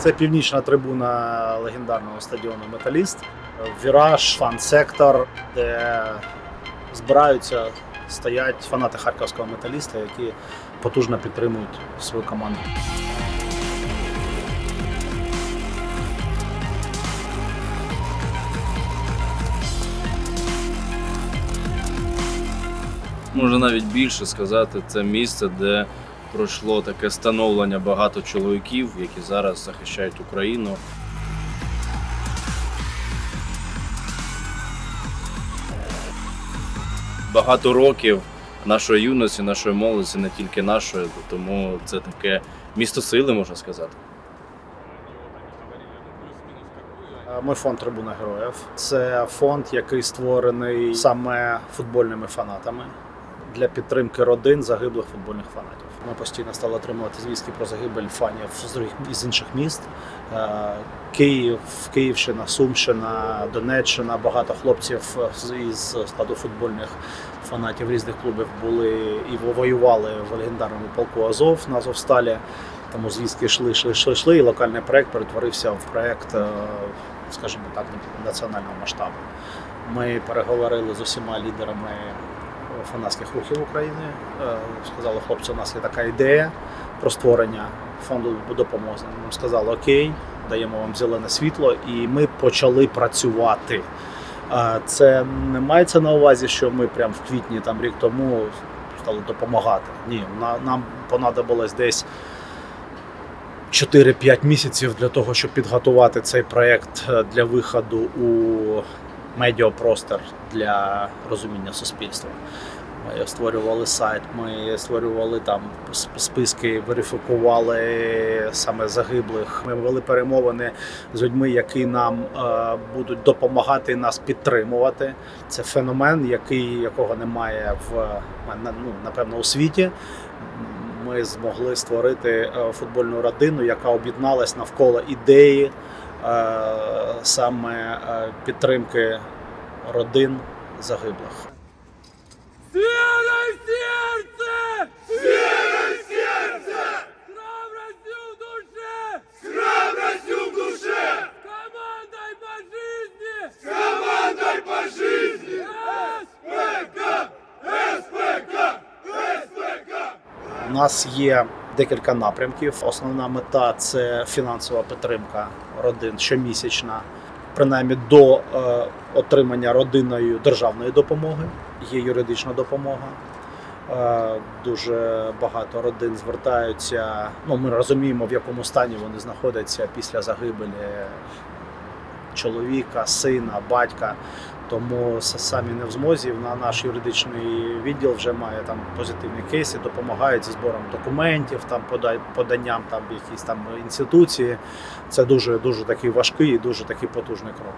Це північна трибуна легендарного стадіону Металіст. Віраж, фан-сектор, де збираються, стоять фанати харківського металіста, які потужно підтримують свою команду. Можна навіть більше сказати, це місце, де пройшло таке становлення багато чоловіків, які зараз захищають Україну. Багато років нашої юності, нашої молодості, не тільки нашої, тому це таке місто сили, можна сказати. Ми фонд Трибуна Героїв. Це фонд, який створений саме футбольними фанатами для підтримки родин загиблих футбольних фанатів. Ми постійно стали отримувати звістки про загибель фанів з других з інших міст. Е, Київ, Київщина, Сумщина, Донеччина. Багато хлопців із складу футбольних фанатів різних клубів були і воювали в легендарному полку Азов на Азовсталі. Тому звістки йшли, йшли, йшли, йшли, і локальний проект перетворився в проект, е, скажімо так, національного масштабу. Ми переговорили з усіма лідерами фанатських рухів України. Е, Сказали, хлопці, у нас є така ідея про створення фонду допомоги. Нам сказали, окей, даємо вам зелене світло, і ми почали працювати. Е, Це не мається на увазі, що ми прямо в квітні, там рік тому стали допомагати. Ні, нам понадобилось десь 4-5 місяців для того, щоб підготувати цей проект е, для виходу у медіапростор для розуміння суспільства. Ми створювали сайт, ми створювали там списки, верифікували саме загиблих. Ми вели перемовини з людьми, які нам е, будуть допомагати нас підтримувати. Це феномен, який якого немає в ну, напевно у світі. Ми змогли створити е, футбольну родину, яка об'єдналась навколо ідеї саме е, підтримки родин загиблих. У нас є декілька напрямків. Основна мета це фінансова підтримка родин щомісячна, принаймні до е, отримання родиною державної допомоги. Є юридична допомога. Е, Дуже багато родин звертаються. Ну, ми розуміємо, в якому стані вони знаходяться після загибелі чоловіка, сина, батька. Тому самі не в змозі. На наш юридичний відділ вже має там позитивні кейси, допомагають зі збором документів, там поданням там якісь там інституції. Це дуже дуже такий важкий і дуже такий потужний крок.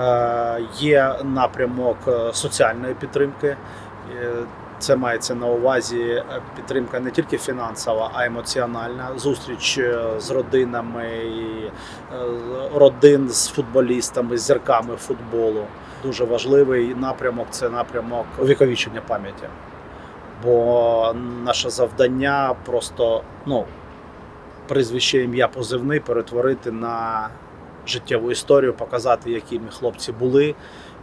Е, є напрямок е, соціальної підтримки. Е, Це мається на увазі е, підтримка не тільки фінансова, а й емоціональна. Зустріч з родинами, родин з футболістами, з зірками футболу. Дуже важливий напрямок це напрямок увіковічення пам'яті. Бо наше завдання просто ну, прізвище ім'я позивний перетворити на життєву історію, показати, якими хлопці були,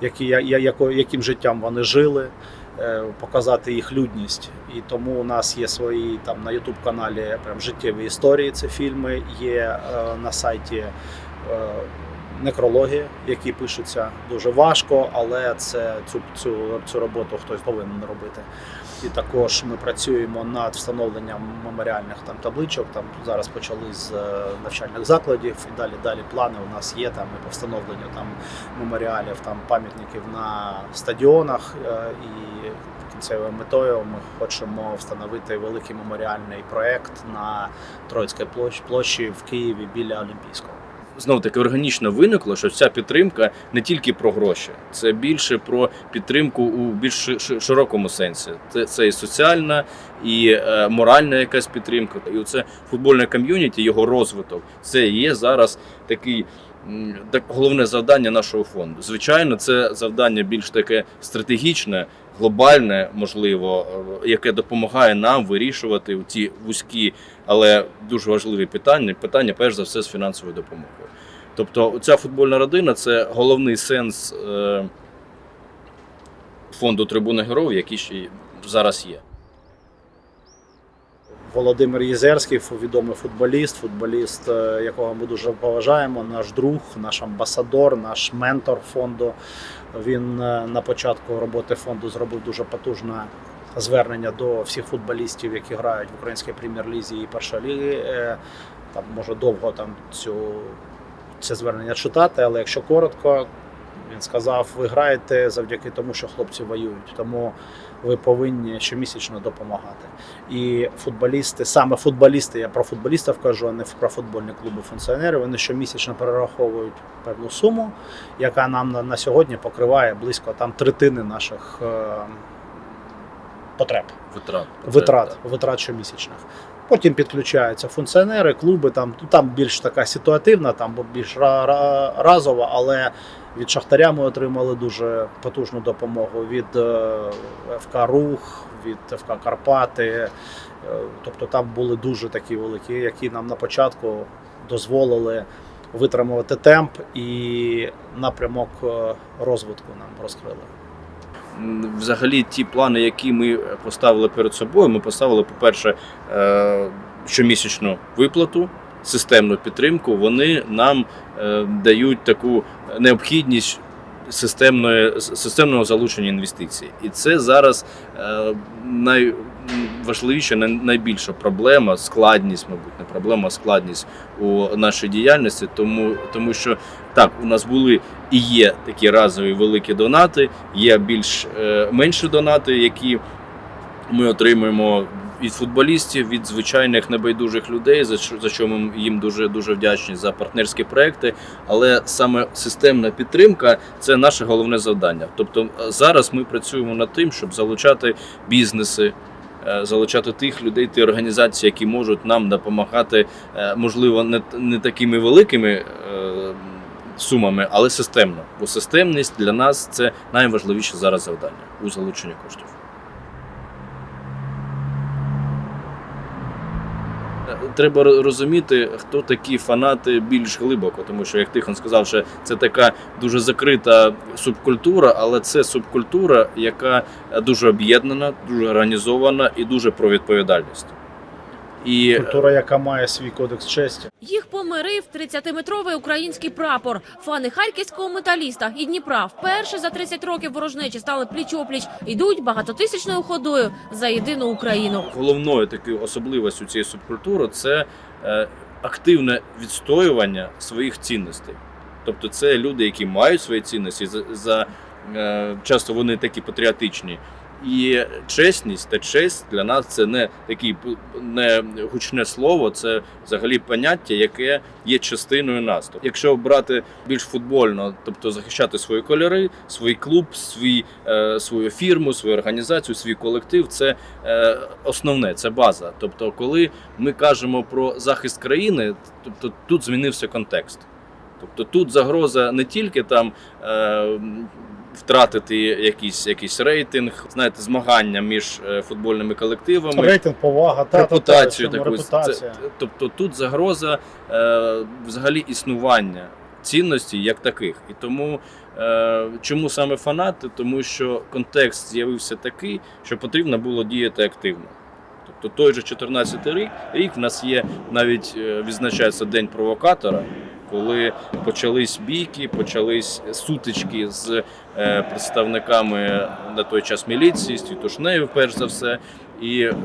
які, яко- яким життям вони жили, е, показати їх людність. І тому у нас є свої там на Ютуб каналі прям життєві історії. Це фільми, є е, на сайті. Некрологи, які пишуться дуже важко, але це цю, цю, цю роботу хтось повинен робити. І також ми працюємо над встановленням меморіальних там табличок. Там зараз почали з е, навчальних закладів, і далі далі плани у нас є там і по встановленню там меморіалів, там пам'ятників на стадіонах. е, І кінцевою метою ми хочемо встановити великий меморіальний проект на Троїцькій площі в Києві біля Олімпійського. Знов таки органічно виникло, що ця підтримка не тільки про гроші, це більше про підтримку у більш ши- ши- широкому сенсі. Це, це і соціальна, і е, моральна якась підтримка. І оце футбольне ком'юніті, його розвиток. Це є зараз такий. Так, головне завдання нашого фонду. Звичайно, це завдання більш таке стратегічне, глобальне, можливо, е, яке допомагає нам вирішувати ті вузькі, але дуже важливі питання. Питання, перш за все, з фінансовою допомогою. Тобто, ця футбольна родина це головний сенс е, фонду трибуни Героїв, який ще зараз є. Володимир Єзерський, відомий футболіст, футболіст, е, якого ми дуже поважаємо, наш друг, наш амбасадор, наш ментор фонду. Він е, на початку роботи фонду зробив дуже потужне звернення до всіх футболістів, які грають в українській прем'єр-лізі і першій лігі. Е, Там може довго там цю це звернення читати, але якщо коротко, він сказав: ви граєте завдяки тому, що хлопці воюють. Тому ви повинні щомісячно допомагати. І футболісти, саме футболісти, я про футболістів кажу, а не про футбольні клуби функціонери. Вони щомісячно перераховують певну суму, яка нам на, на сьогодні покриває близько там третини наших е, потреб Витрат. витрат, витрат щомісячних. Потім підключаються функціонери, клуби. Там ну, там більш така ситуативна, там більш ра- ра- разова, але від Шахтаря ми отримали дуже потужну допомогу від е, ФК Рух, від ФК Карпати. Е, Тобто там були дуже такі великі, які нам на початку дозволили витримувати темп і напрямок е, розвитку нам розкрили. Взагалі, ті плани, які ми поставили перед собою, ми поставили, по-перше, щомісячну виплату, системну підтримку. Вони нам е, дають таку необхідність системної, системного залучення інвестицій. І це зараз е, най- найбільша проблема, складність, мабуть, не проблема, а складність у нашій діяльності, тому, тому що так, у нас були і є такі разові великі донати, є більш е, менші донати, які ми отримуємо від футболістів, від звичайних небайдужих людей, за що за що ми їм дуже дуже вдячні за партнерські проекти. Але саме системна підтримка це наше головне завдання. Тобто е, зараз ми працюємо над тим, щоб залучати бізнеси. е, Залучати тих людей, ті організації, які можуть нам допомагати, е, можливо, не, не такими великими сумами, але системно. Бо системність для нас це найважливіше зараз завдання у залученні коштів. Треба розуміти, хто такі фанати більш глибоко, тому що, як Тихон сказав, що це така дуже закрита субкультура, але це субкультура, яка е, дуже об'єднана, дуже організована і дуже про відповідальність. І Культура, яка має свій кодекс честі. Їх помирив 30-метровий український прапор. Фани харківського металіста і Дніпра вперше за 30 років ворожнечі стали пліч-опліч. Йдуть багатотисячною ходою за єдину Україну. головною такою особливістю цієї субкультури це е, активне відстоювання своїх цінностей. Тобто, це люди, які мають свої цінності, за, за е, часто вони такі патріотичні. І чесність та честь для нас це не такі не гучне слово, це взагалі поняття, яке є частиною нас. Тобто, якщо брати більш футбольно, тобто захищати свої кольори, свій клуб, свій, е, свою фірму, свою організацію, свій колектив, це е, основне, це база. Тобто, коли ми кажемо про захист країни, тобто тут змінився контекст. Тобто тут загроза не тільки там е, втратити якийсь, якийсь рейтинг, знаєте, змагання між е, футбольними колективами. Рейтинг, повага, та, та, репутацію та, таку. репутація. Це, тобто тут загроза е, взагалі існування цінностей як таких. І тому е, чому саме фанати? Тому що контекст з'явився такий, що потрібно було діяти активно. Тобто той же 14 рік, рік в нас є навіть е, відзначається День провокатора, коли почались бійки, почались сутички з е, представниками на той час міліції, з Тітушнею, перш за все. І е,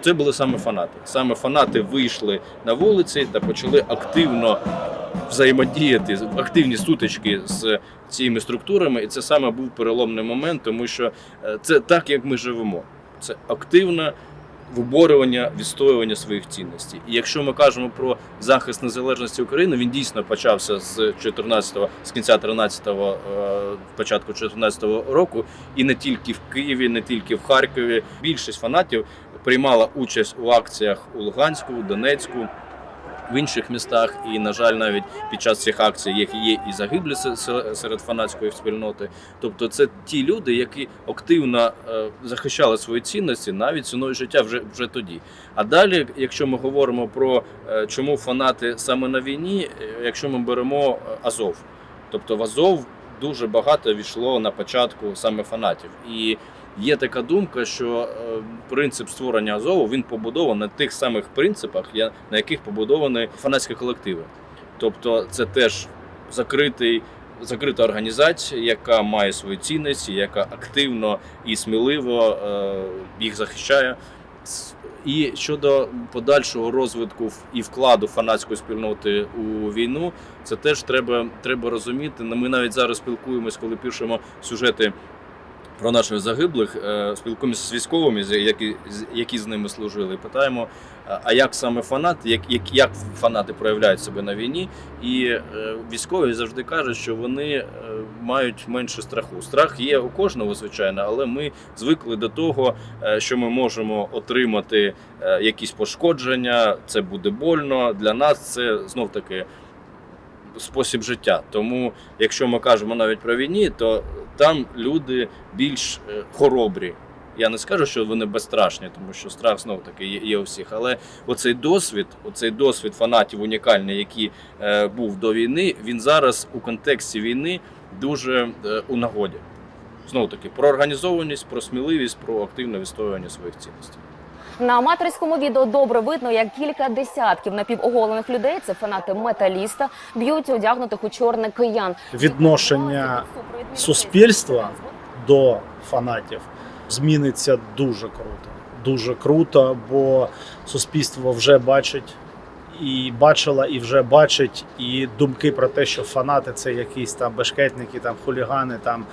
це були саме фанати. Саме фанати вийшли на вулиці та почали активно взаємодіяти, активні сутички з цими структурами. І це саме був переломний момент, тому що е, це так, як ми живемо. Це активне виборювання, відстоювання своїх цінностей. І якщо ми кажемо про захист незалежності України, він дійсно почався з 14-го, з кінця 13-го, е, початку 14-го року, і не тільки в Києві, не тільки в Харкові. Більшість фанатів приймала участь у акціях у Луганську, Донецьку. В інших містах. І, на жаль, навіть під час цих акцій є, є і загиблі се- се- серед фанатської спільноти. Тобто, це ті люди, які активно е, захищали свої цінності навіть ціною життя вже, вже тоді. А далі, якщо ми говоримо про е, чому фанати саме на війні, е, якщо ми беремо Азов, тобто в Азов дуже багато війшло на початку саме фанатів. І є така думка, що е, принцип створення Азову він побудований на тих самих принципах, на яких побудовані фанатські колективи. Тобто, це теж закритий. Закрита організація, яка має свої цінності, яка активно і сміливо е, їх захищає. І щодо подальшого розвитку і вкладу фанатської спільноти у війну, це теж треба, треба розуміти. Ми навіть зараз спілкуємось, коли пишемо сюжети про наших загиблих, е, спілкуємося з військовими, які, які з ними служили, питаємо, а- а як саме фанат, як, як, як фанати проявляють себе на війні. І е, військові завжди кажуть, що вони е, мають менше страху. Страх є у кожного, звичайно, але ми звикли до того, е, що ми можемо отримати е, якісь пошкодження, це буде больно. Для нас це знов таки спосіб життя. Тому, якщо ми кажемо навіть про війні, то там люди більш е, хоробрі. Я не скажу, що вони безстрашні, тому що страх знов таки є, є у всіх. Але оцей досвід, оцей досвід фанатів унікальний, який е, був до війни, він зараз у контексті війни дуже е, у нагоді. Знову таки, про організованість, про сміливість, про активне відстоювання своїх цінностей. На аматорському відео добре видно, як кілька десятків напівоголених людей, це фанати металіста, б'ють одягнутих у чорне киян. Відношення суспільства до фанатів зміниться дуже круто. Дуже круто, бо суспільство вже бачить і бачила, і вже бачить, і думки про те, що фанати це якісь там бешкетники, там хулігани, там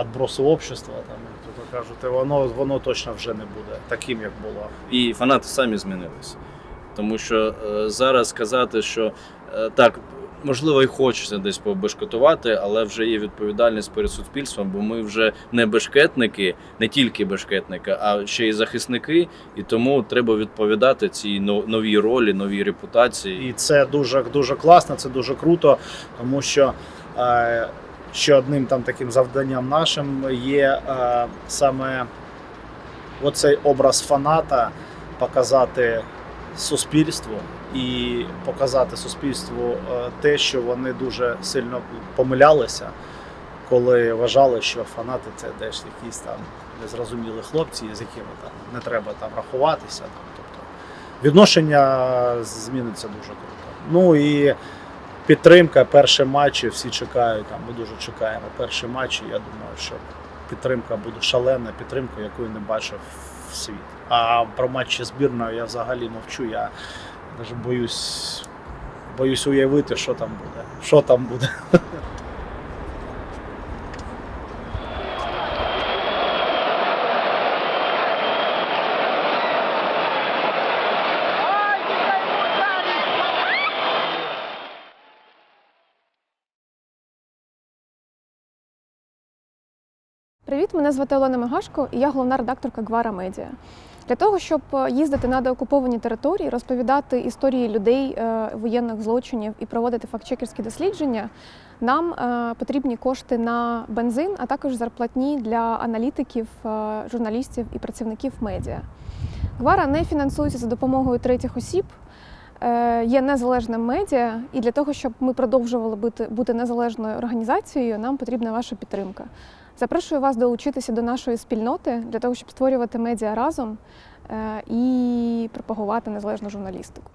відброси общества, там як то кажуть, воно, воно точно вже не буде таким, як було. І фанати самі змінилися. Тому що е, зараз сказати, що е, так, можливо, і хочеться десь побешкетувати, але вже є відповідальність перед суспільством, бо ми вже не бешкетники, не тільки бешкетники, а ще й захисники. І тому треба відповідати цій новій ролі, новій репутації. І це дуже дуже класно, це дуже круто, тому що е, ще одним там таким завданням нашим є е, саме оцей образ фаната показати суспільству і показати суспільству е, те, що вони дуже сильно помилялися, коли вважали, що фанати це десь якісь там незрозумілі хлопці, з якими там не треба там рахуватися. Там, тобто відношення зміниться дуже круто. Ну і підтримка, перші матчі, всі чекають. Там, ми дуже чекаємо перші матчі. Я думаю, що підтримка буде шалена, підтримка, якої не бачив в світ. А про матчі збірної я взагалі мовчу. Я навіть боюсь, боюсь уявити, що там буде. Що там буде. Привіт, мене звати Олена Мегашко, і я головна редакторка Гвара Медіа. Для того, щоб е, їздити на деокуповані території, розповідати історії людей, е, воєнних злочинів і проводити фактчекерські дослідження, нам е, потрібні кошти на бензин, а також зарплатні для аналітиків, журналістів і працівників медіа. Гвара не фінансується за допомогою третіх осіб. Є незалежним медіа, і для того, щоб ми продовжували бути, бути незалежною організацією, нам потрібна ваша підтримка. Запрошую вас долучитися до нашої спільноти для того, щоб створювати медіа разом е, і пропагувати незалежну журналістику.